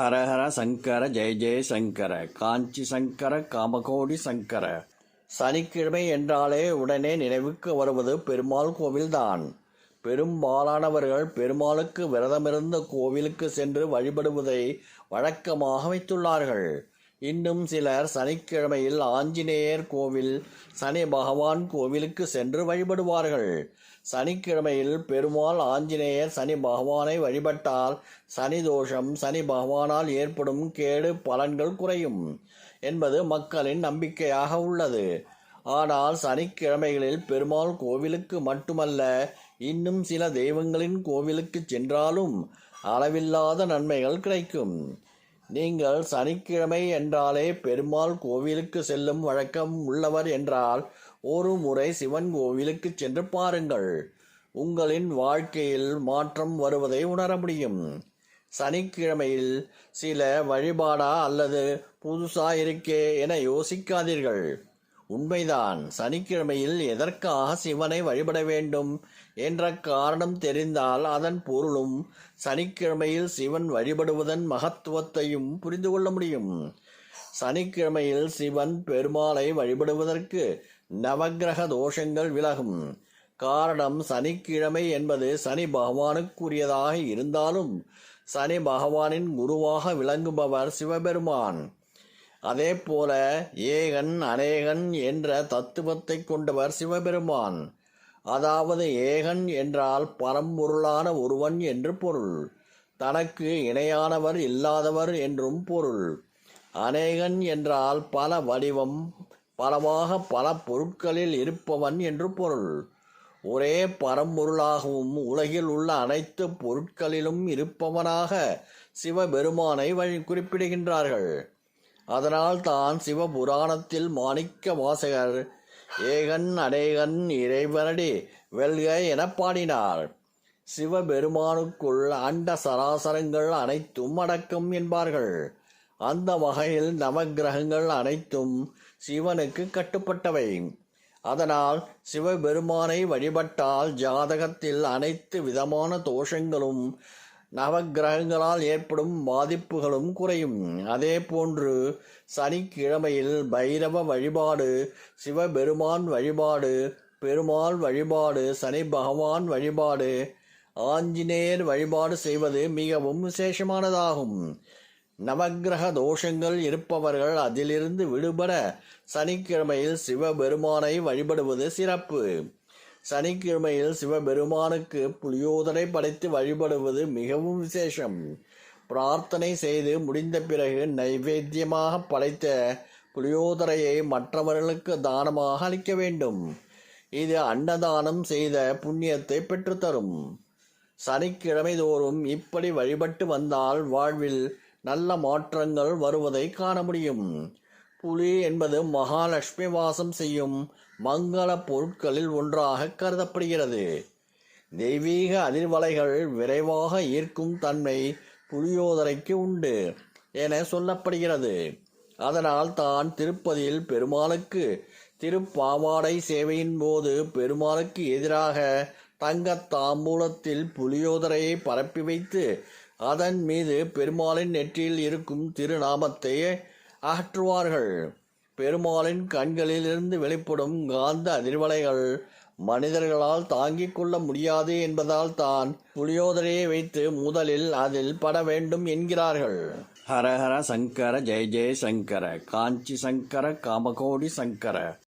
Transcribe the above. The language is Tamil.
ஹரஹர சங்கர ஜெய ஜெய சங்கர காஞ்சி சங்கர காமகோடி சங்கர. சனிக்கிழமை என்றாலே உடனே நினைவுக்கு வருவது பெருமாள் கோவில்தான். பெரும்பாலானவர்கள் பெருமாளுக்கு விரதமிருந்த கோவிலுக்கு சென்று வழிபடுவதை வழக்கமாக வைத்துள்ளார்கள். இன்னும் சிலர் சனிக்கிழமையில் ஆஞ்சநேயர் கோவில் சனி பகவான் கோவிலுக்கு சென்று வழிபடுவார்கள். சனிக்கிழமையில் பெருமாள் ஆஞ்சநேயர் சனி பகவானை வழிபட்டால் சனி தோஷம் சனி பகவானால் ஏற்படும் கேடு பலன்கள் குறையும் என்பது மக்களின் நம்பிக்கையாக உள்ளது. ஆனால் சனிக்கிழமைகளில் பெருமாள் கோவிலுக்கு மட்டுமல்ல இன்னும் சில தெய்வங்களின் கோவிலுக்கு சென்றாலும் அளவில்லாத நன்மைகள் கிடைக்கும். நீங்கள் சனிக்கிழமை என்றாலே பெருமாள் கோவிலுக்கு செல்லும் வழக்கம் உள்ளவர் என்றால் ஒரு முறை சிவன் கோவிலுக்கு சென்று பாருங்கள். உங்களின் வாழ்க்கையில் மாற்றம் வருவதை உணர முடியும். சனிக்கிழமையில் சில வழிபாடா அல்லது புதுசா இருக்கே என யோசிக்காதீர்கள். உண்மைதான். சனிக்கிழமையில் எதற்காக சிவனை வழிபட வேண்டும் என்ற காரணம் தெரிந்தால் அதன் பொருளும் சனிக்கிழமையில் சிவன் வழிபடுவதன் மகத்துவத்தையும் புரிந்து கொள்ள முடியும். சனிக்கிழமையில் சிவன் பெருமாளை வழிபடுவதற்கு நவக்கிரக தோஷங்கள் விலகும். காரணம் சனிக்கிழமை என்பது சனி பகவானுக்குரியதாக இருந்தாலும் சனி பகவானின் குருவாக விளங்குபவர் சிவபெருமான். அதே போல ஏகன் அநேகன் என்ற தத்துவத்தை கொண்டவர் சிவபெருமான். அதாவது ஏகன் என்றால் பரம்பொருளான ஒருவன் என்று பொருள். தனக்கு இணையானவர் இல்லாதவர் என்றும் பொருள். அநேகன் என்றால் பல வடிவம் பலமாக பல பொருட்களில் இருப்பவன் என்று பொருள். ஒரே பரம்பொருளாகவும் உலகில் உள்ள அனைத்து பொருட்களிலும் இருப்பவனாக சிவபெருமானை வழி குறிப்பிடுகின்றார்கள். அதனால் தான் சிவபுராணத்தில் மாணிக்க வாசகர் ஏகன் அநேகன் இறைவனடி வெல்க என பாடினார். சிவபெருமானுக்குள் அண்ட சராசரங்கள் அனைத்தும் அடக்கம் என்பார்கள். அந்த வகையில் நவக்கிரகங்கள் அனைத்தும் சிவனுக்கு கட்டுப்பட்டவை. அதனால் சிவபெருமானை வழிபட்டால் ஜாதகத்தில் அனைத்து விதமான தோஷங்களும் நவக்கிரகங்களால் ஏற்படும் பாதிப்புகளும் குறையும். அதே போன்று சனிக்கிழமையில் பைரவ வழிபாடு சிவபெருமான் வழிபாடு பெருமாள் வழிபாடு சனி பகவான் வழிபாடு ஆஞ்சநேயர் வழிபாடு செய்வது மிகவும் விசேஷமானதாகும். நவக்கிரக தோஷங்கள் இருப்பவர்கள் அதிலிருந்து விடுபட சனிக்கிழமையில் சிவபெருமானை வழிபடுவது சிறப்பு. சனிக்கிழமையில் சிவபெருமானுக்கு புளியோதரை படைத்து வழிபடுவது மிகவும் விசேஷம். பிரார்த்தனை செய்து முடிந்த பிறகு நைவேத்தியமாக படைத்த புளியோதரையை மற்றவர்களுக்கு தானமாக அளிக்க வேண்டும். இது அன்னதானம் செய்த புண்ணியத்தை பெற்றுத்தரும். சனிக்கிழமை தோறும் இப்படி வழிபட்டு வந்தால் வாழ்வில் நல்ல மாற்றங்கள் வருவதை காண முடியும். புலி என்பது மகாலட்சுமி வாசம் செய்யும் மங்கள பொருட்களில் ஒன்றாக கருதப்படுகிறது. தெய்வீக அதிர்வலைகள் விரைவாக ஈர்க்கும் தன்மை புலியோதரைக்கு உண்டு என சொல்லப்படுகிறது. அதனால் தான் திருப்பதியில் பெருமாளுக்கு திருப்பாவாடை சேவையின் போது பெருமாளுக்கு எதிராக தங்க தாம்பூலத்தில் புலியோதரையை பரப்பி வைத்து அதன் மீது பெருமாளின் நெற்றியில் இருக்கும் திருநாமத்தை அகற்றுவார்கள் பெருமாளின் கண்களிலிருந்து வெளிப்படும் காந்த அதிர்வலைகள் மனிதர்களால் தாங்கிக் கொள்ள முடியாது என்பதால் தான் புளியோதரையை வைத்து முதலில் அதில் பட வேண்டும் என்கிறார்கள். ஹரஹர சங்கர ஜெய ஜெய சங்கர காஞ்சி சங்கர காமகோடி சங்கர.